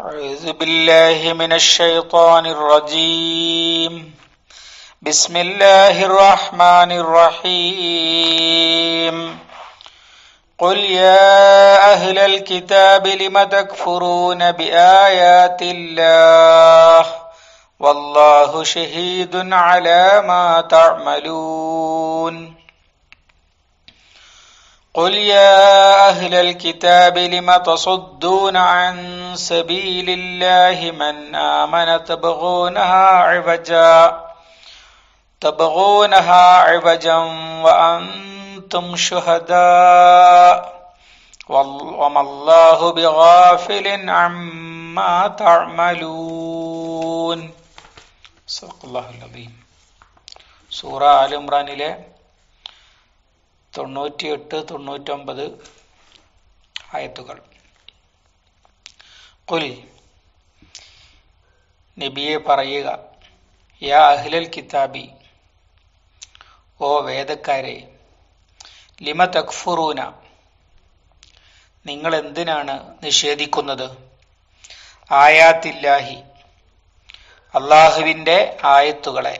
أعوذ بالله من الشيطان الرجيم. بسم الله الرحمن الرحيم. قل يا أهل الكتاب لم تكفرون بآيات الله؟ والله شهيد على ما تعملون. قل يا أهل الكتاب لم تصدون عن سبيل الله من آمن تبغونها عوجا تبغونها عوجا وأنتم شهداء وما الله بغافل عما تعملون صدق الله العظيم സൂറ all ഇമ്രാനിലെ തൊണ്ണൂറ്റിയെട്ട് തൊണ്ണൂറ്റൊമ്പത് ആയത്തുകൾ. കുൽ നബിയെ പറയുക യാ അഹ്ലൽ കിതാബി ഓ വേദക്കാരെ ലിമ തക്ഫുറൂന നിങ്ങൾ എന്തിനാണ് നിഷേധിക്കുന്നത്? ആയാത്തില്ലാഹി അള്ളാഹുവിന്റെ ആയത്തുകളെ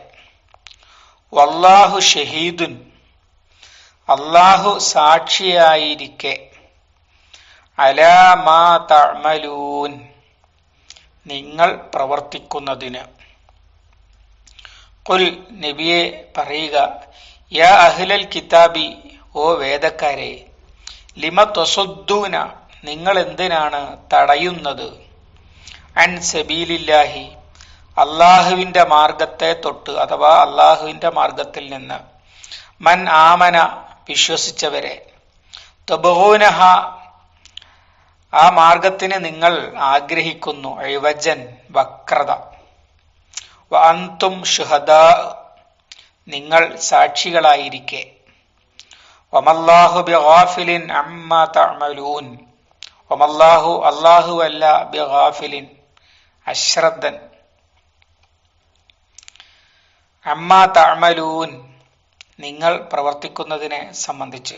വല്ലാഹു ഷഹീദുൻ അള്ളാഹു സാക്ഷിയായിരിക്കെ. അലാമാ നിങ്ങൾ പ്രവർത്തിക്കുന്നതിന്. കുൽ നബിയെ പറയുക യാ അഹ്ലൽ കിതാബി ഓ വേദക്കാരെ ലിമ തൊസുദ്ദൂന നിങ്ങൾ എന്തിനാണ് തടയുന്നത്? അൻ സബീലില്ലാഹി അള്ളാഹുവിന്റെ മാർഗത്തെ തൊട്ട് അഥവാ അള്ളാഹുവിന്റെ മാർഗത്തിൽ നിന്ന്. മൻ ആമന വിശ്വസിച്ചവരെ. തബഹൂനഹ ആ മാർഗത്തിന് നിങ്ങൾ ആഗ്രഹിക്കുന്നു. അഴിവജൻ വക്രത. വാന്തും ഷുഹദ നിങ്ങൾ സാക്ഷികളായിരിക്കെ. വമല്ലാഹു ബിഗാഫിലിൻ അമ്മ തഅമലൂൻ. വമല്ലാഹു അല്ലാഹു അല്ല ബിഗാഫിലിൻ അശ്രദ്ധൻ. അമ്മ തഅമലൂൻ. നിങ്ങൾ പ്രവർത്തിക്കുന്നതിനെ സംബന്ധിച്ച്.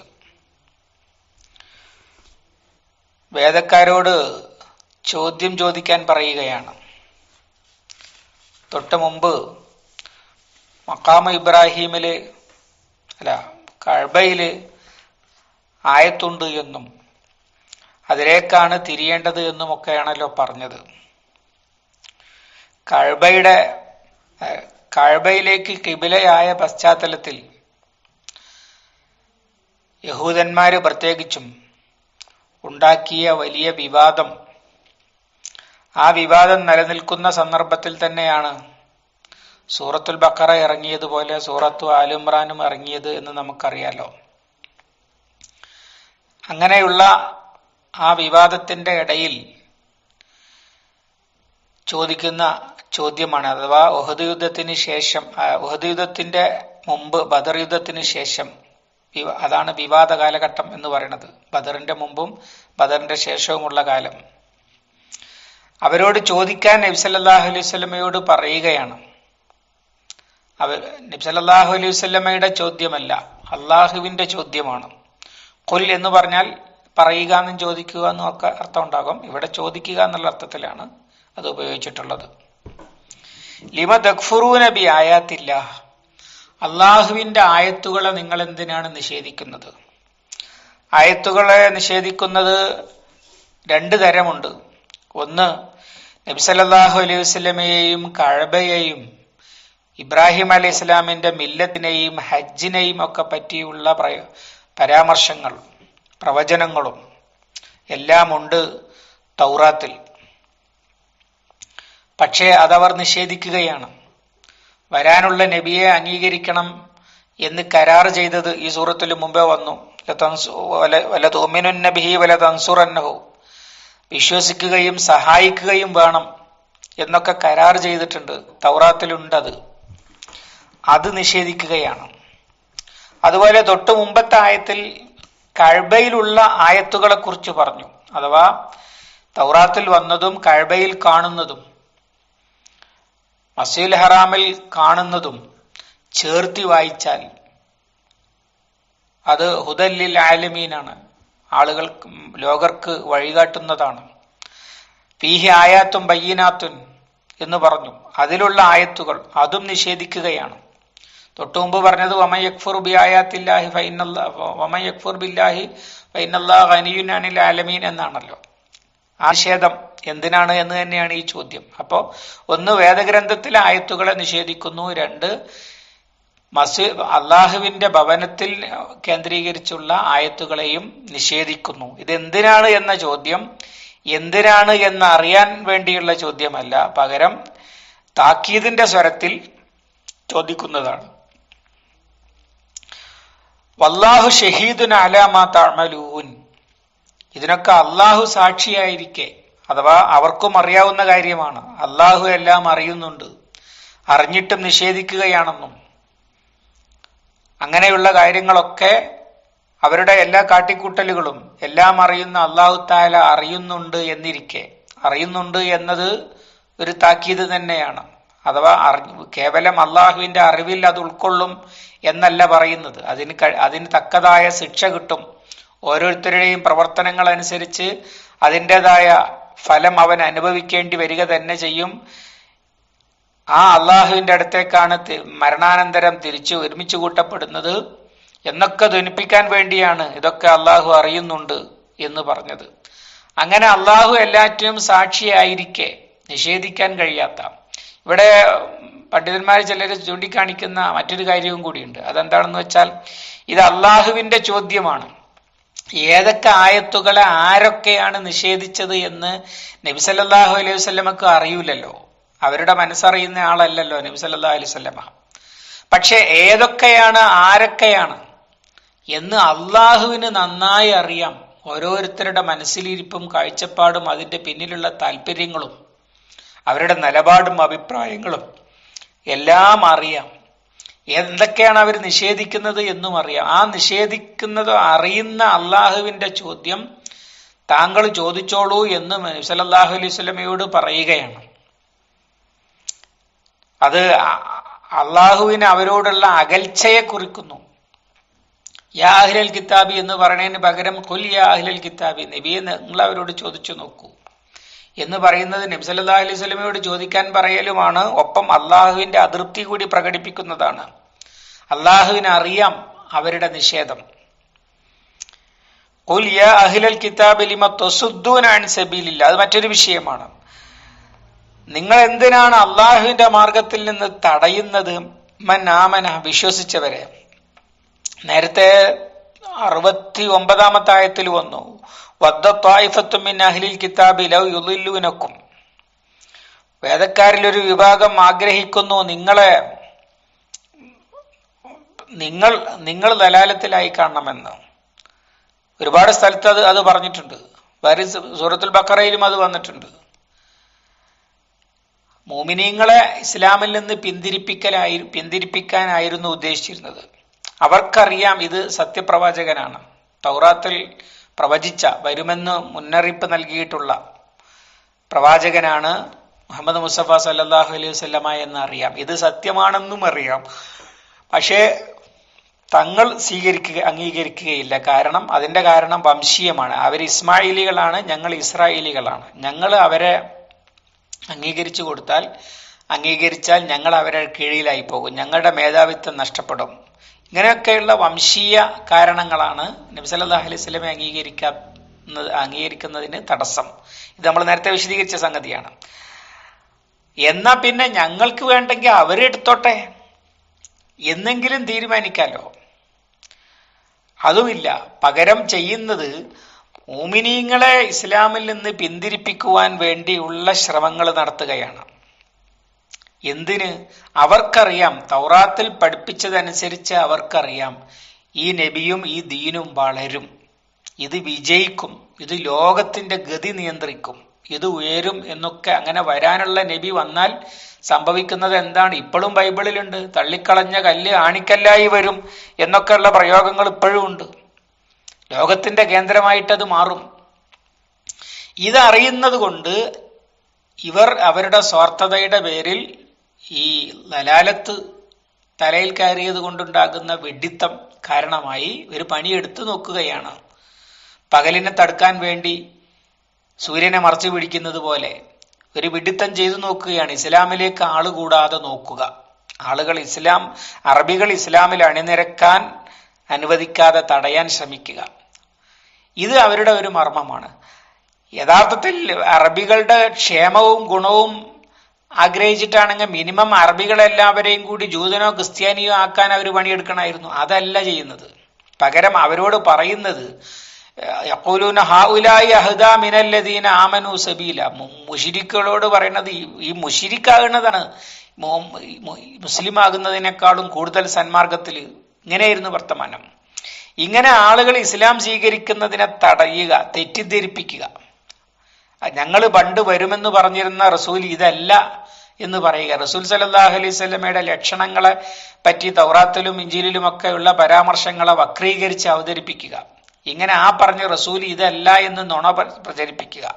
വേദക്കാരോട് ചോദ്യം ചോദിക്കാൻ പറയുകയാണ്. തൊട്ട് മുമ്പ് മക്കാമ ഇബ്രാഹീമിൽ അല്ല കഴബയിൽ ആയത്തുണ്ട് എന്നും അതിലേക്കാണ് തിരിയേണ്ടത് എന്നുമൊക്കെയാണല്ലോ പറഞ്ഞത്. കഴബയുടെ കഴബയിലേക്ക് കിബിലയായ പശ്ചാത്തലത്തിൽ യഹൂദന്മാര് പ്രത്യേകിച്ചും ഉണ്ടാക്കിയ വലിയ വിവാദം. ആ വിവാദം നിലനിൽക്കുന്ന സന്ദർഭത്തിൽ തന്നെയാണ് സൂറത്തുൽ ബക്കറ ഇറങ്ങിയതുപോലെ സൂറത്തു ആലുമ്രാനും ഇറങ്ങിയത് എന്ന് നമുക്കറിയാലോ. അങ്ങനെയുള്ള ആ വിവാദത്തിന്റെ ഇടയിൽ ചോദിക്കുന്ന ചോദ്യമാണ്. അഥവാ ഒഹദ് യുദ്ധത്തിന് ശേഷം ഒഹദ് യുദ്ധത്തിന്റെ മുമ്പ് ബദർ യുദ്ധത്തിന് ശേഷം അതാണ് വിവാദ കാലഘട്ടം എന്ന് പറയുന്നത്. ബദറിന്റെ മുമ്പും ബദറിന്റെ ശേഷവുമുള്ള കാലം. അവരോട് ചോദിക്കാൻ നബ്സല്ലാഹു അലൈഹി സ്വലമയോട് പറയുകയാണ്. അവർ നബ്സല്ലാഹു അലൈഹി സ്വലമയുടെ ചോദ്യമല്ല അള്ളാഹുവിന്റെ ചോദ്യമാണ്. കൊൽ എന്ന് പറഞ്ഞാൽ പറയുക എന്നും ചോദിക്കുക എന്നും ഒക്കെ അർത്ഥം ഉണ്ടാകും. ഇവിടെ ചോദിക്കുക എന്നുള്ള അർത്ഥത്തിലാണ് അത് ഉപയോഗിച്ചിട്ടുള്ളത്. ലിമ ദഖ്ഫുറൂന ബി ആയാത്തില്ല അള്ളാഹുവിന്റെ ആയത്തുകളെ നിങ്ങൾ എന്തിനാണ് നിഷേധിക്കുന്നത്? ആയത്തുകളെ നിഷേധിക്കുന്നത് രണ്ട് തരമുണ്ട്. ഒന്ന് നബിസല്ലാഹു അലൈഹി വസ്ലമയെയും കഴബയെയും ഇബ്രാഹിം അലൈഹി ഇസ്ലാമിന്റെ മില്ലത്തിനെയും ഹജ്ജിനെയും ഒക്കെ പറ്റിയുള്ള പരാമർശങ്ങൾ പ്രവചനങ്ങളും എല്ലാമുണ്ട് തൗറാത്തിൽ. പക്ഷേ അതവർ നിഷേധിക്കുകയാണ്. വരാനുള്ള നബിയെ അംഗീകരിക്കണം എന്ന് കരാർ ചെയ്തത് ഈ സൂറത്തിൽ മുമ്പേ വന്നു. നബിഹി വല തൻസുറന്നഹു വിശ്വസിക്കുകയും സഹായിക്കുകയും വേണം എന്നൊക്കെ കരാർ ചെയ്തിട്ടുണ്ട്. തൗറാത്തിലുണ്ടത്. അത് നിഷേധിക്കുകയാണ്. അതുപോലെ തൊട്ടു മുമ്പത്തെ ആയത്തിൽ കഴബയിലുള്ള ആയത്തുകളെ കുറിച്ച് പറഞ്ഞു. അഥവാ തൗറാത്തിൽ വന്നതും കഴബയിൽ കാണുന്നതും. മസീൽ ഹറാമിൽ കാണുന്നതും ചേർത്തി വായിച്ചാൽ അത് ഹുദല്ലിൽ ആലമീനാണ്. ആളുകൾക്ക് ലോകർക്ക് വഴികാട്ടുന്നതാണ്. പീഹി ആയാത്തും ബയ്യനാത്തുൻ എന്ന് പറഞ്ഞു. അതിലുള്ള ആയത്തുകൾ അതും നിഷേധിക്കുകയാണ്. തൊട്ടുമുമ്പ് പറഞ്ഞത് വമയക്ഫുർ ബി ആയാത്തില്ലാഹി ഫൈനല്ലാ വമയക്ഫുർ ബില്ലാഹി ഫൈനല്ലാ ഖനിയുൻ അനിൽ ആലമീൻ എന്നാണല്ലോ. ആ നിഷേധം എന്തിനാണ് എന്ന് തന്നെയാണ് ഈ ചോദ്യം. അപ്പോ ഒന്ന് വേദഗ്രന്ഥത്തിലെ ആയത്തുകളെ നിഷേധിക്കുന്നു. രണ്ട് മസി അള്ളാഹുവിന്റെ ഭവനത്തിൽ കേന്ദ്രീകരിച്ചുള്ള ആയത്തുകളെയും നിഷേധിക്കുന്നു. ഇതെന്തിനാണ് എന്ന ചോദ്യം. എന്തിനാണ് എന്ന് അറിയാൻ വേണ്ടിയുള്ള ചോദ്യമല്ല. പകരം താക്കീദിന്റെ സ്വരത്തിൽ ചോദിക്കുന്നതാണ്. വല്ലാഹു ഷഹീദുൻ അലാമ തഅമലൂൻ. ഇതിനൊക്കെ അള്ളാഹു സാക്ഷിയായിരിക്കെ. അഥവാ അവർക്കും അറിയാവുന്ന കാര്യമാണ്. അള്ളാഹു എല്ലാം അറിയുന്നുണ്ട്. അറിഞ്ഞിട്ടും നിഷേധിക്കുകയാണെന്നും. അങ്ങനെയുള്ള കാര്യങ്ങളൊക്കെ അവരുടെ എല്ലാ കാട്ടിക്കൂട്ടലുകളും എല്ലാം അറിയുന്ന അള്ളാഹു താല അറിയുന്നുണ്ട് എന്നിരിക്കെ. അറിയുന്നുണ്ട് എന്നത് ഒരു താക്കീത് തന്നെയാണ്. അഥവാ കേവലം അള്ളാഹുവിന്റെ അറിവിൽ അത് ഉൾക്കൊള്ളും എന്നല്ല പറയുന്നത്. അതിന് അതിന് തക്കതായ ശിക്ഷ കിട്ടും. ഓരോരുത്തരുടെയും പ്രവർത്തനങ്ങൾ അനുസരിച്ച് അതിന്റെതായ ഫലം അവൻ അനുഭവിക്കേണ്ടി വരിക തന്നെ ചെയ്യും. ആ അള്ളാഹുവിന്റെ അടുത്തേക്കാണ് മരണാനന്തരം തിരിച്ചു ഒരുമിച്ച് കൂട്ടപ്പെടുന്നത്. എന്നൊക്കെ ധനിപ്പിക്കാൻ വേണ്ടിയാണ് ഇതൊക്കെ അള്ളാഹു അറിയുന്നുണ്ട് എന്ന് പറഞ്ഞത്. അങ്ങനെ അള്ളാഹു എല്ലാറ്റിനും സാക്ഷിയായിരിക്കെ. നിഷേധിക്കാൻ കഴിയാത്ത. ഇവിടെ പണ്ഡിതന്മാർ ചിലർ ചൂണ്ടിക്കാണിക്കുന്ന മറ്റൊരു കാര്യവും കൂടിയുണ്ട്. അതെന്താണെന്ന് വെച്ചാൽ ഇത് അള്ളാഹുവിന്റെ ചോദ്യമാണ്. ഏതൊക്കെ ആയത്തുകളെ ആരൊക്കെയാണ് നിഷേധിച്ചത് എന്ന് നബിസല്ലാഹു അലൈഹി വസ്ലമക്ക് അറിയില്ലല്ലോ അവരുടെ മനസ്സറിയുന്ന ആളല്ലല്ലോ നബിസല്ലാ അലൈഹി വസ്ലമ പക്ഷെ ഏതൊക്കെയാണ് ആരൊക്കെയാണ് എന്ന് അള്ളാഹുവിന് നന്നായി അറിയാം. ഓരോരുത്തരുടെ മനസ്സിലിരിപ്പും കാഴ്ചപ്പാടും അതിന്റെ പിന്നിലുള്ള താല്പര്യങ്ങളും അവരുടെ നിലപാടും അഭിപ്രായങ്ങളും എല്ലാം അറിയാം. എന്തൊക്കെയാണ് അവർ നിഷേധിക്കുന്നത് എന്നും അറിയാം. ആ നിഷേധിക്കുന്നത് അറിയുന്ന അള്ളാഹുവിന്റെ ചോദ്യം താങ്കൾ ചോദിച്ചോളൂ എന്ന് സല്ലല്ലാഹു അലൈഹി സ്വലമയോട് പറയുകയാണ്. അത് അള്ളാഹുവിന് അവരോടുള്ള അകൽച്ചയെ കുറിക്കുന്നു. യാ അഹ്ലൽ കിതാബി എന്ന് പറയുന്നതിന് പകരം കുൽ യാ അഹ്ലൽ കിതാബി. നബിയെ നിങ്ങൾ അവരോട് ചോദിച്ചു നോക്കൂ. എന്ന് പറയുന്നത് നബി സല്ലല്ലാഹു അലൈഹി സ്വലമയോട് ചോദിക്കാൻ പറയലുമാണ് ഒപ്പം അള്ളാഹുവിന്റെ അതൃപ്തി കൂടി പ്രകടിപ്പിക്കുന്നതാണ്. അള്ളാഹുവിന് അറിയാം അവരുടെ നിഷേധം. അത് മറ്റൊരു വിഷയമാണ്. നിങ്ങൾ എന്തിനാണ് അള്ളാഹുവിന്റെ മാർഗത്തിൽ നിന്ന് തടയുന്നത്? മൻ ആമന വിശ്വസിച്ചവരെ. നേരത്തെ അറുപത്തി ഒമ്പതാമത്തായത്തിൽ വന്നു. വദ്ദായിഫത്തുമിൻ അഹ്ലിൽ കിതാബി ലൗ യുദില്ലൂനക്കും. വേദക്കാരിൽ ഒരു വിഭാഗം ആഗ്രഹിക്കുന്നു നിങ്ങളെ നിങ്ങൾ നിങ്ങൾ ദലാലത്തിലായി കാണണമെന്ന്. ഒരുപാട് സ്ഥലത്ത് അത് അത് പറഞ്ഞിട്ടുണ്ട്. വരി സൂറത്തുൽ ബക്കറയിലും അത് വന്നിട്ടുണ്ട്. മോമിനിയങ്ങളെ ഇസ്ലാമിൽ നിന്ന് പിന്തിരിപ്പിക്കലായി പിന്തിരിപ്പിക്കാനായിരുന്നു ഉദ്ദേശിച്ചിരുന്നത്. അവർക്കറിയാം ഇത് സത്യപ്രവാചകനാണ്. തൗറാത്തിൽ പ്രവചിച്ച വരുമെന്ന് മുന്നറിയിപ്പ് നൽകിയിട്ടുള്ള പ്രവാചകനാണ് മുഹമ്മദ് മുസഫ സല്ലാഹു അലൈഹി വസ്ലമ എന്ന് അറിയാം. ഇത് സത്യമാണെന്നും അറിയാം. പക്ഷേ തങ്ങൾ സ്വീകരിക്കുക അംഗീകരിക്കുകയില്ല. കാരണം അതിന്റെ കാരണം വംശീയമാണ്. അവർ ഇസ്മായിലികളാണ് ഞങ്ങൾ ഇസ്രായേലികളാണ് ഞങ്ങൾ അവരെ അംഗീകരിച്ചു കൊടുത്താൽ അംഗീകരിച്ചാൽ ഞങ്ങൾ അവരെ കീഴിലായി പോകും. ഞങ്ങളുടെ മേധാവിത്വം നഷ്ടപ്പെടും. ഇങ്ങനെയൊക്കെയുള്ള വംശീയ കാരണങ്ങളാണ് നബ്സല്ലാഹു അലൈഹി സ്വലമെ അംഗീകരിക്കുന്നത് അംഗീകരിക്കുന്നതിന് തടസ്സം. ഇത് നമ്മൾ നേരത്തെ വിശദീകരിച്ച സംഗതിയാണ്. എന്നാ പിന്നെ ഞങ്ങൾക്ക് വേണ്ടെങ്കിൽ അവരെടുത്തോട്ടെ എന്നെങ്കിലും തീരുമാനിക്കാലോ? അതുമില്ല. പകരം ചെയ്യുന്നത് മോമിനീങ്ങളെ ഇസ്ലാമിൽ നിന്ന് പിന്തിരിപ്പിക്കുവാൻ വേണ്ടിയുള്ള ശ്രമങ്ങൾ നടത്തുകയാണ്. എന്തിന്? അവർക്കറിയാം. തൗറാത്തിൽ പഠിപ്പിച്ചതനുസരിച്ച് അവർക്കറിയാം. ഈ നബിയും ഈ ദീനും വളരും. ഇത് വിജയിക്കും. ഇത് ലോകത്തിന്റെ ഗതി നിയന്ത്രിക്കും. ഇത് ഉയരും എന്നൊക്കെ അങ്ങനെ വരാനുള്ള നബി വന്നാൽ സംഭവിക്കുന്നത് എന്താണ്? ഇപ്പോഴും ബൈബിളിലുണ്ട്. തള്ളിക്കളഞ്ഞ കല്ല് ആണിക്കല്ലായി വരും എന്നൊക്കെയുള്ള പ്രയോഗങ്ങൾ ഇപ്പോഴും ഉണ്ട്. ലോകത്തിന്റെ കേന്ദ്രമായിട്ടത് മാറും. ഇതറിയുന്നത് കൊണ്ട് ഇവർ അവരുടെ സ്വാർത്ഥതയുടെ പേരിൽ ഈ ലലാലത്ത് തലയിൽ കയറിയത് കൊണ്ടുണ്ടാകുന്ന വെഡിത്തം കാരണമായി ഒരു പണിയെടുത്തു നോക്കുകയാണ്. പകലിനെ തടുക്കാൻ വേണ്ടി സൂര്യനെ മറച്ചു പിടിക്കുന്നത് പോലെ ഒരു വിഡിത്തം ചെയ്തു നോക്കുകയാണ്. ഇസ്ലാമിലേക്ക് ആൾ കൂടാതെ നോക്കുക. ആളുകൾ ഇസ്ലാം അറബികൾ ഇസ്ലാമിൽ അണിനിരക്കാൻ അനുവദിക്കാതെ തടയാൻ ശ്രമിക്കുക. ഇത് അവരുടെ ഒരു മർമ്മമാണ്. യഥാർത്ഥത്തിൽ അറബികളുടെ ക്ഷേമവും ഗുണവും ആഗ്രഹിച്ചിട്ടാണെങ്കിൽ മിനിമം അറബികളെല്ലാവരെയും കൂടി ജൂതനോ ക്രിസ്ത്യാനിയോ ആക്കാൻ അവർ പണിയെടുക്കണമായിരുന്നു. അതല്ല ചെയ്യുന്നത്. പകരം അവരോട് പറയുന്നത് മിനല്ലദീന ആമനു സബീല. മുഷിരിക്കളോട് പറയുന്നത് ഈ മുഷിരിക്കാകുന്നതാണ്. മുസ്ലിം ആകുന്നതിനേക്കാളും കൂടുതൽ സന്മാർഗത്തിൽ ഇങ്ങനെയായിരുന്നു വർത്തമാനം. ഇങ്ങനെ ആളുകൾ ഇസ്ലാം സ്വീകരിക്കുന്നതിനെ തടയുക തെറ്റിദ്ധരിപ്പിക്കുക. ഞങ്ങൾ പണ്ട് വരുമെന്ന് പറഞ്ഞിരുന്ന റസൂൽ ഇതല്ല എന്ന് പറയുക. റസൂൽ സലല്ലാഹു അലൈഹി സ്വലമയുടെ ലക്ഷണങ്ങളെ പറ്റി തൗറാത്തിലും ഇഞ്ചിലും ഒക്കെയുള്ള പരാമർശങ്ങളെ വക്രീകരിച്ച് അവതരിപ്പിക്കുക. ഇങ്ങനെ ആ പറഞ്ഞ റസൂൽ ഇതല്ല എന്ന് നുണ പ്രചരിപ്പിക്കുക.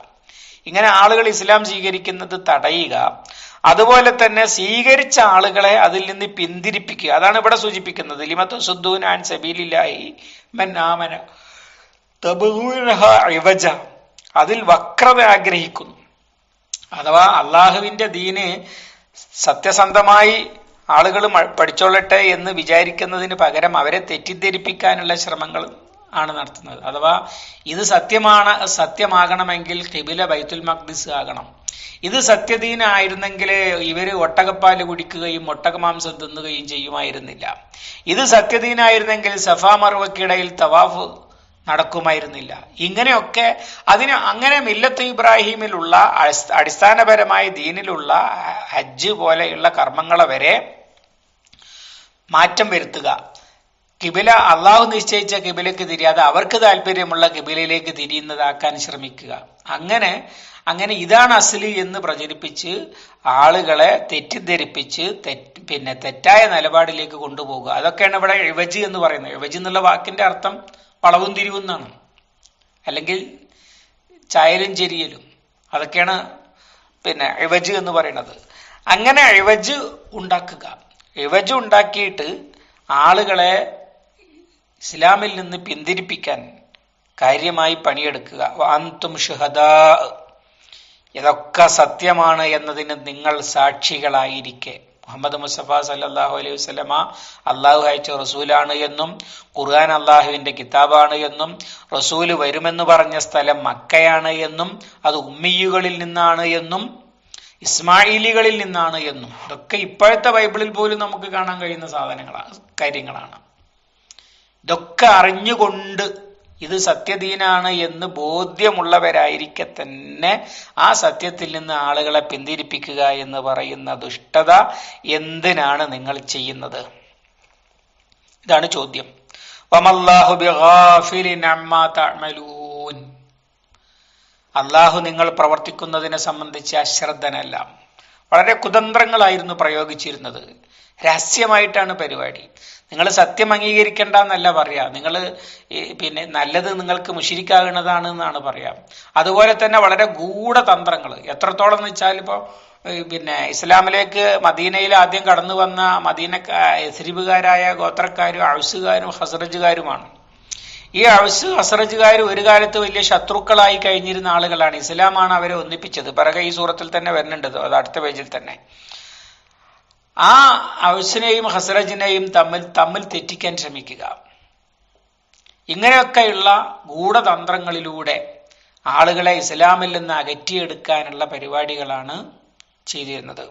ഇങ്ങനെ ആളുകൾ ഇസ്ലാം സ്വീകരിക്കുന്നത് തടയുക. അതുപോലെ തന്നെ സ്വീകരിച്ച ആളുകളെ അതിൽ നിന്ന് പിന്തിരിപ്പിക്കുക. അതാണ് ഇവിടെ സൂചിപ്പിക്കുന്നത്. ലിമത്തു സുദ്ദൂൻ ആൻ സബീലില്ലായി മൻ ആമന. അതിൽ വക്രത ആഗ്രഹിക്കുന്നു. അഥവാ അള്ളാഹുവിന്റെ ദീന് സത്യസന്ധമായി ആളുകൾ പഠിച്ചോളട്ടെ എന്ന് വിചാരിക്കുന്നതിന് പകരം അവരെ തെറ്റിദ്ധരിപ്പിക്കാനുള്ള ശ്രമങ്ങൾ ആണ് നടത്തുന്നത്. അഥവാ ഇത് സത്യമാണ് സത്യമാകണമെങ്കിൽ കിബില ബൈത്തുൽ മഖ്ദിസ് ആകണം. ഇത് സത്യദീനായിരുന്നെങ്കിൽ ഇവർ ഒട്ടകപ്പാൽ കുടിക്കുകയും ഒട്ടകമാംസം തിന്നുകയും ചെയ്യുമായിരുന്നില്ല. ഇത് സത്യദീനായിരുന്നെങ്കിൽ സഫാ മറുവക്കിടയിൽ തവാഫ് നടക്കുമായിരുന്നില്ല. ഇങ്ങനെയൊക്കെ അതിന് അങ്ങനെ മില്ലത്ത് ഇബ്രാഹിമിലുള്ള അടിസ്ഥാനപരമായ ദീനിലുള്ള ഹജ്ജ് പോലെയുള്ള കർമ്മങ്ങളെ വരെ മാറ്റം വരുത്തുക. കിബില അള്ളാഹു നിശ്ചയിച്ച കിബിലക്ക് തിരിയാതെ അവർക്ക് താല്പര്യമുള്ള കിബിലയിലേക്ക് തിരിയുന്നതാക്കാൻ ശ്രമിക്കുക. അങ്ങനെ അങ്ങനെ ഇതാണ് അസ്ലി എന്ന് പ്രചരിപ്പിച്ച് ആളുകളെ തെറ്റിദ്ധരിപ്പിച്ച് തെറ്റ് പിന്നെ തെറ്റായ നിലപാടിലേക്ക് കൊണ്ടുപോകുക. അതൊക്കെയാണ് ഇവിടെ എഴുവജി എന്ന് പറയുന്നത്. എഴുവജി എന്നുള്ള വാക്കിന്റെ അർത്ഥം വളവും തിരിവെന്നാണ് അല്ലെങ്കിൽ ചായലും ചെരിയലും. അതൊക്കെയാണ് പിന്നെ എഴുവജ് എന്ന് പറയുന്നത്. അങ്ങനെ എഴുവജ് ഉണ്ടാക്കുക. എഴുവജ് ഉണ്ടാക്കിയിട്ട് ആളുകളെ ഇസ്ലാമിൽ നിന്ന് പിന്തിരിപ്പിക്കാൻ കാര്യമായി പണിയെടുക്കുക. അന്തും ഷുഹദാ ഇതൊക്കെ സത്യമാണ് എന്നതിന് നിങ്ങൾ സാക്ഷികളായിരിക്കെ. മുഹമ്മദ് മുസ്തഫ സല്ലാഹു അലൈഹി വസ്ലമ അള്ളാഹു അയച്ച റസൂലാണ് എന്നും ഖുർആൻ അള്ളാഹുവിന്റെ കിതാബാണ് എന്നും റസൂൽ വരുമെന്ന് പറഞ്ഞ സ്ഥലം മക്കയാണ് എന്നും അത് ഉമ്മിയുകളിൽ നിന്നാണ് എന്നും ഇസ്മായിലികളിൽ നിന്നാണ് എന്നും. ഇതൊക്കെ ഇപ്പോഴത്തെ ബൈബിളിൽ പോലും നമുക്ക് കാണാൻ കഴിയുന്ന സാധനങ്ങളാണ് കാര്യങ്ങളാണ്. ഇതൊക്കെ അറിഞ്ഞുകൊണ്ട് ഇത് സത്യദീനാണ് എന്ന് ബോധ്യമുള്ളവരായിരിക്കെ തന്നെ ആ സത്യത്തിൽ നിന്ന് ആളുകളെ പിന്തിരിപ്പിക്കുക എന്ന് പറയുന്ന ദുഷ്ടത എന്തിനാണ് നിങ്ങൾ ചെയ്യുന്നത്? ഇതാണ് ചോദ്യം. അള്ളാഹു നിങ്ങൾ പ്രവർത്തിക്കുന്നതിനെ സംബന്ധിച്ച് അശ്രദ്ധനല്ല. വളരെ കുതന്ത്രങ്ങളായിരുന്നു പ്രയോഗിച്ചിരുന്നത്. രഹസ്യമായിട്ടാണ് പരിപാടി. നിങ്ങൾ സത്യം അംഗീകരിക്കേണ്ട എന്നല്ല പറയാ നിങ്ങൾ പിന്നെ നല്ലത് നിങ്ങൾക്ക് മുഷിരിക്കാകുന്നതാണ് എന്നാണ് പറയാം. അതുപോലെ തന്നെ വളരെ ഗൂഢതന്ത്രങ്ങൾ എത്രത്തോളം എന്ന് വെച്ചാൽ ഇപ്പോൾ പിന്നെ ഇസ്ലാമിലേക്ക് മദീനയിൽ ആദ്യം കടന്നു വന്ന മദീന എസ്രിബുകാരായ ഗോത്രക്കാരും ഔസുകാരും ഹസ്രജുകാരുമാണ്. ഈ ഔസ് ഹസ്രജുകാർ ഒരു കാലത്ത് വലിയ ശത്രുക്കളായി കഴിഞ്ഞിരുന്ന ആളുകളാണ്. ഇസ്ലാമാണ് അവരെ ഒന്നിപ്പിച്ചത്. പിറകെ ഈ സൂറത്തിൽ തന്നെ വരുന്നുണ്ട്. അത് അടുത്ത പേജിൽ തന്നെ. ആ ഔസിനെയും ഹസ്രജിനെയും തമ്മിൽ തമ്മിൽ തെറ്റിക്കാൻ ശ്രമിക്കുക. ഇങ്ങനെയൊക്കെയുള്ള ഗൂഢതന്ത്രങ്ങളിലൂടെ ആളുകളെ ഇസ്ലാമിൽ നിന്ന് അകറ്റിയെടുക്കാനുള്ള പരിപാടികളാണ് ചെയ്തിരുന്നത്.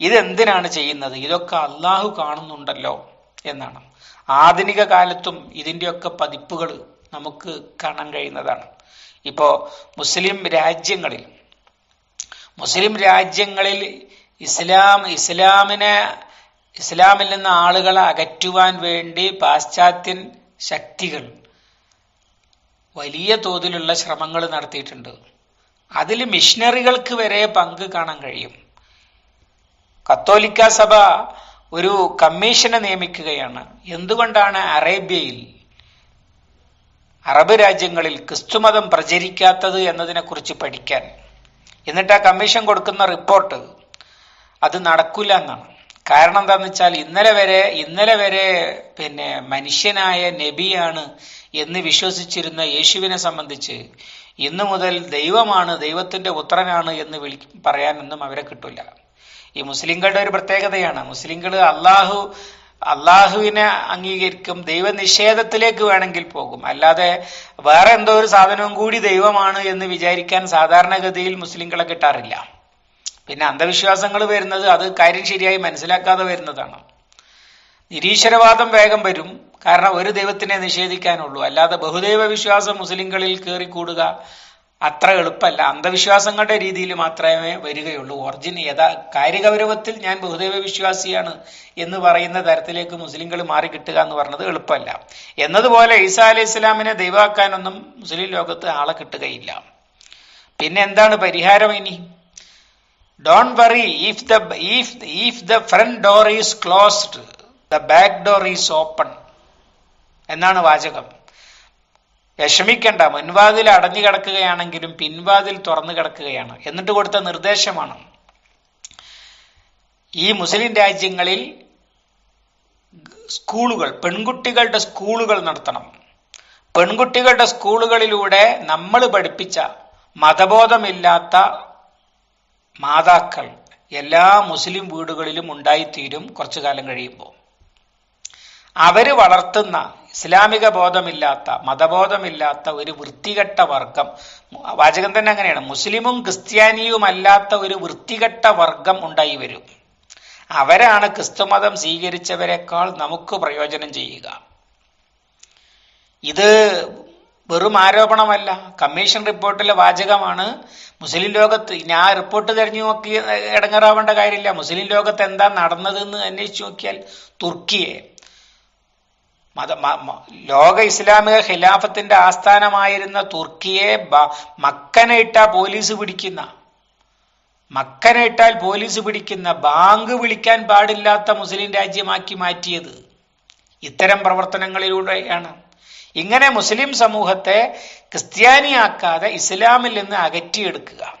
ഇതെന്തിനാണ് ചെയ്യുന്നത്? ഇതൊക്കെ അള്ളാഹു കാണുന്നുണ്ടല്ലോ എന്നാണ്. ആധുനിക കാലത്തും ഇതിന്റെയൊക്കെ പതിപ്പുകൾ നമുക്ക് കാണാൻ കഴിയുന്നതാണ്. ഇപ്പോ മുസ്ലിം രാജ്യങ്ങളിൽ മുസ്ലിം രാജ്യങ്ങളിൽ ഇസ്ലാം ഇസ്ലാമിനെ ഇസ്ലാമിൽ നിന്ന് ആളുകളെ അകറ്റുവാൻ വേണ്ടി പാശ്ചാത്യൻ ശക്തികൾ വലിയ തോതിലുള്ള ശ്രമങ്ങൾ നടത്തിയിട്ടുണ്ട്. അതിൽ മിഷനറികൾക്ക് വരെ പങ്ക് കാണാൻ കഴിയും. കത്തോലിക്ക സഭ ഒരു കമ്മീഷനെ നിയമിക്കുകയാണ്. എന്തുകൊണ്ടാണ് അറേബ്യയിൽ അറബ് രാജ്യങ്ങളിൽ ക്രിസ്തുമതം പ്രചരിക്കാത്തത് എന്നതിനെക്കുറിച്ച് പഠിക്കാൻ? എന്നിട്ട് ആ കമ്മീഷൻ കൊടുക്കുന്ന റിപ്പോർട്ട് അത് നടക്കില്ല എന്നാണ്. കാരണം എന്താണെന്ന് വെച്ചാൽ ഇന്നലെ വരെ ഇന്നലെ വരെ പിന്നെ മനുഷ്യനായ നബിയാണ് എന്ന് വിശ്വസിച്ചിരുന്ന യേശുവിനെ സംബന്ധിച്ച് ഇന്നു മുതൽ ദൈവമാണ് ദൈവത്തിന്റെ പുത്രനാണ് എന്ന് വിളി പറയാനൊന്നും അവരെ കിട്ടില്ല ഈ മുസ്ലിങ്ങളുടെ ഒരു പ്രത്യേകതയാണ്. മുസ്ലിങ്ങൾ അള്ളാഹു അള്ളാഹുവിനെ അംഗീകരിക്കും ദൈവനിഷേധത്തിലേക്ക് വേണമെങ്കിൽ പോകും. അല്ലാതെ വേറെ എന്തോ ഒരു സാധനവും കൂടി ദൈവമാണ് എന്ന് വിചാരിക്കാൻ സാധാരണഗതിയിൽ മുസ്ലിങ്ങളെ കിട്ടാറില്ല. പിന്നെ അന്ധവിശ്വാസങ്ങൾ വരുന്നത് അത് കാര്യം ശരിയായി മനസ്സിലാക്കാതെ വരുന്നതാണ്. നിരീശ്വരവാദം വേഗം വരും. കാരണം ഒരു ദൈവത്തിനെ നിഷേധിക്കാനുള്ളൂ. അല്ലാതെ ബഹുദൈവ വിശ്വാസം മുസ്ലിങ്ങളിൽ കയറിക്കൂടുക അത്ര എളുപ്പമല്ല. അന്ധവിശ്വാസങ്ങളുടെ രീതിയിൽ മാത്രമേ വരികയുള്ളൂ. ഒറിജിൻ യഥാ കാര്യഗൗരവത്തിൽ ഞാൻ ബഹുദൈവ വിശ്വാസിയാണ് എന്ന് പറയുന്ന തരത്തിലേക്ക് മുസ്ലിങ്ങൾ മാറി കിട്ടുക എന്ന് പറഞ്ഞത് എളുപ്പമല്ല. എന്നതുപോലെ ഈസാ അലൈഹി ഇസ്ലാമിനെ ദൈവാക്കാനൊന്നും മുസ്ലിം ലോകത്ത് ആളെ കിട്ടുകയില്ല. പിന്നെ എന്താണ് പരിഹാരം ഇനി? Don't worry if the if if the front door is closed the back door is open എന്നാണ് വാചകം. വിഷമിക്കണ്ട മുൻവാതിൽ അടഞ്ഞു കിടക്കുകയാണെങ്കിലും പിൻവാതിൽ തുറന്നു കിടക്കുകയാണ്. എന്നിട്ട് കൊടുത്ത നിർദ്ദേശമാണ്. ഈ മുസ്ലിം രാജ്യങ്ങളിൽ സ്കൂളുകൾ പെൺകുട്ടികളുടെ സ്കൂളുകൾ നടത്തണം. പെൺകുട്ടികളുടെ സ്കൂളുകളിലൂടെ നമ്മൾ പഠിപ്പിച്ച മതബോധമില്ലാത്ത മാതാക്കൾ എല്ലാ മുസ്ലിം വീടുകളിലും ഉണ്ടായിത്തീരും കുറച്ചു കാലം കഴിയുമ്പോൾ. അവർ വളർത്തുന്ന ഇസ്ലാമിക ബോധമില്ലാത്ത മതബോധമില്ലാത്ത ഒരു വൃത്തികെട്ട വർഗം വാചകം തന്നെ അങ്ങനെയാണ്. മുസ്ലിമും ക്രിസ്ത്യാനിയുമല്ലാത്ത ഒരു വൃത്തികെട്ട വർഗം ഉണ്ടായി വരും. അവരാണ് ക്രിസ്തുമതം സ്വീകരിച്ചവരെക്കാൾ നമുക്ക് പ്രയോജനം ചെയ്യുക. ഇത് വെറും ആരോപണമല്ല. കമ്മീഷൻ റിപ്പോർട്ടിലെ വാചകമാണ്. മുസ്ലിം ലോകത്ത് ഞാൻ റിപ്പോർട്ട് തെരഞ്ഞു നോക്കി ഇടങ്ങറാവേണ്ട കാര്യമില്ല. മുസ്ലിം ലോകത്ത് എന്താ നടന്നതെന്ന് അന്വേഷിച്ചു നോക്കിയാൽ തുർക്കിയെ. മത ലോക ഇസ്ലാമിക ഖിലാഫത്തിന്റെ ആസ്ഥാനമായിരുന്ന തുർക്കിയെ മക്കനെ ഇട്ടാ പോലീസ് പിടിക്കുന്ന. മക്കനെ ഇട്ടാൽ പോലീസ് പിടിക്കുന്ന ബാങ്ക് വിളിക്കാൻ പാടില്ലാത്ത മുസ്ലിം രാജ്യമാക്കി മാറ്റിയത്. ഇത്തരം പ്രവർത്തനങ്ങളിലൂടെയാണ്. ഇങ്ങനെ മുസ്ലിം സമൂഹത്തെ ക്രിസ്ത്യാനിയാക്കാതെ ഇസ്ലാമിൽ നിന്ന് അകറ്റിയെടുക്കുക.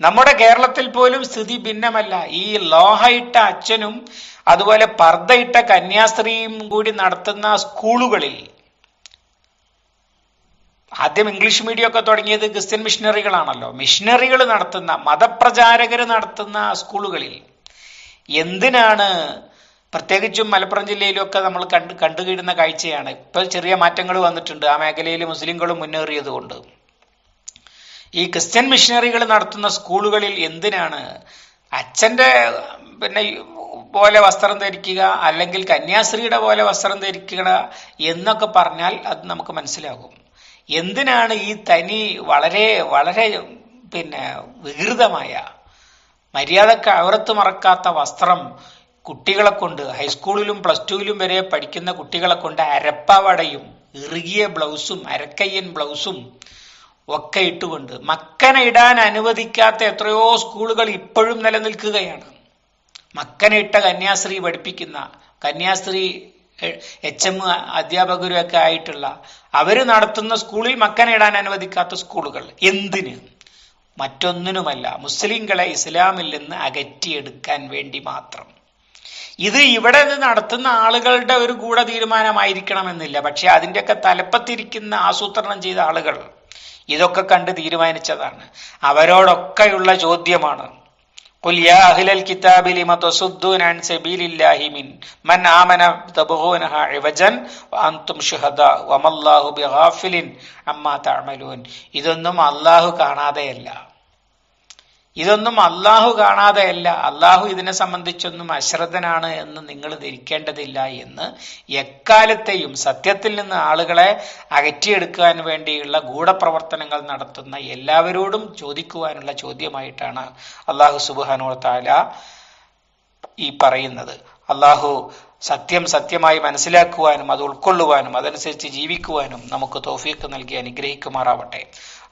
നമ്മുടെ കേരളത്തിൽ പോലും സ്ഥിതി ഭിന്നമല്ല. ഈ ലോഹയിട്ട അച്ഛനും അതുപോലെ പർദ്ദയിട്ട കന്യാസ്ത്രീയും കൂടി നടത്തുന്ന സ്കൂളുകളിൽ. ആദ്യം ഇംഗ്ലീഷ് മീഡിയം ഒക്കെ തുടങ്ങിയത് ക്രിസ്ത്യൻ മിഷനറികളാണല്ലോ. മിഷനറികൾ നടത്തുന്ന മതപ്രചാരകർ നടത്തുന്ന സ്കൂളുകളിൽ. എന്തിനാണ് പ്രത്യേകിച്ചും മലപ്പുറം ജില്ലയിലൊക്കെ നമ്മൾ കണ്ട് കണ്ടുകിടുന്ന കാഴ്ചയാണ്. ഇപ്പോൾ ചെറിയ മാറ്റങ്ങൾ വന്നിട്ടുണ്ട്. ആ മേഖലയിൽ മുസ്ലിങ്ങളും മുന്നേറിയത് കൊണ്ട്. ഈ ക്രിസ്ത്യൻ മിഷനറികൾ നടത്തുന്ന സ്കൂളുകളിൽ എന്തിനാണ്? അച്ഛന്റെ പിന്നെ പോലെ വസ്ത്രം ധരിക്കുക അല്ലെങ്കിൽ കന്യാസ്ത്രീയുടെ പോലെ വസ്ത്രം ധരിക്കുക എന്നൊക്കെ പറഞ്ഞാൽ അത് നമുക്ക് മനസ്സിലാകും. എന്തിനാണ് ഈ തനി വളരെ വളരെ പിന്നെ വികൃതമായ മര്യാദയ്ക്ക് അവറത്ത് മറക്കാത്ത വസ്ത്രം കുട്ടികളെ കൊണ്ട് ഹൈസ്കൂളിലും പ്ലസ് ടുവിലും വരെ പഠിക്കുന്ന കുട്ടികളെ കൊണ്ട് അരപ്പാവടയും ഇറുകിയ ബ്ലൗസും അരക്കയ്യൻ ബ്ലൗസും ഒക്കെ ഇട്ടുകൊണ്ട് മക്കനെ ഇടാൻ അനുവദിക്കാത്ത എത്രയോ സ്കൂളുകൾ ഇപ്പോഴും നിലനിൽക്കുകയാണ്. മക്കനെ ഇട്ട കന്യാസ്ത്രീ പഠിപ്പിക്കുന്ന കന്യാസ്ത്രീ എച്ച് എം അധ്യാപകരും ഒക്കെ ആയിട്ടുള്ള അവർ നടത്തുന്ന സ്കൂളിൽ മക്കനെ ഇടാൻ അനുവദിക്കാത്ത സ്കൂളുകൾ എന്തിന്? മറ്റൊന്നിനുമല്ല. മുസ്ലിങ്ങളെ ഇസ്ലാമിൽ നിന്ന് അകറ്റിയെടുക്കാൻ വേണ്ടി മാത്രം. ഇത് ഇവിടെ നടത്തുന്ന ആളുകളുടെ ഒരു ഗൂഢ തീരുമാനമായിരിക്കണമെന്നില്ല പക്ഷെ അതിൻ്റെയൊക്കെ തലപ്പത്തിരിക്കുന്ന ആസൂത്രണം ചെയ്ത ആളുകൾ ഇതൊക്കെ കണ്ട് തീരുമാനിച്ചതാണ് അവരോടൊക്കെയുള്ള ചോദ്യമാണ് قل يا أهل الكتاب لم تصدون عن سبيل الله من من آمن تبغونها عوجا وأنتم شهداء وما الله بغافل عما تعملون ഇതൊന്നും അള്ളാഹു കാണാതെയല്ല ഇതൊന്നും അള്ളാഹു കാണാതെയല്ല. അള്ളാഹു ഇതിനെ സംബന്ധിച്ചൊന്നും അശ്രദ്ധനാണ് എന്ന് നിങ്ങൾ ധരിക്കേണ്ടതില്ല എന്ന് എക്കാലത്തെയും സത്യത്തിൽ നിന്ന് ആളുകളെ അകറ്റിയെടുക്കാൻ വേണ്ടിയുള്ള ഗൂഢപ്രവർത്തനങ്ങൾ നടത്തുന്ന എല്ലാവരോടും ചോദിക്കുവാനുള്ള ചോദ്യമായിട്ടാണ് അള്ളാഹു സുബാനോ താല ഈ പറയുന്നത്. അള്ളാഹു സത്യം സത്യമായി മനസ്സിലാക്കുവാനും അത് ഉൾക്കൊള്ളുവാനും അതനുസരിച്ച് ജീവിക്കുവാനും നമുക്ക് തോഫീക്ക് നൽകി അനുഗ്രഹിക്കുമാറാവട്ടെ.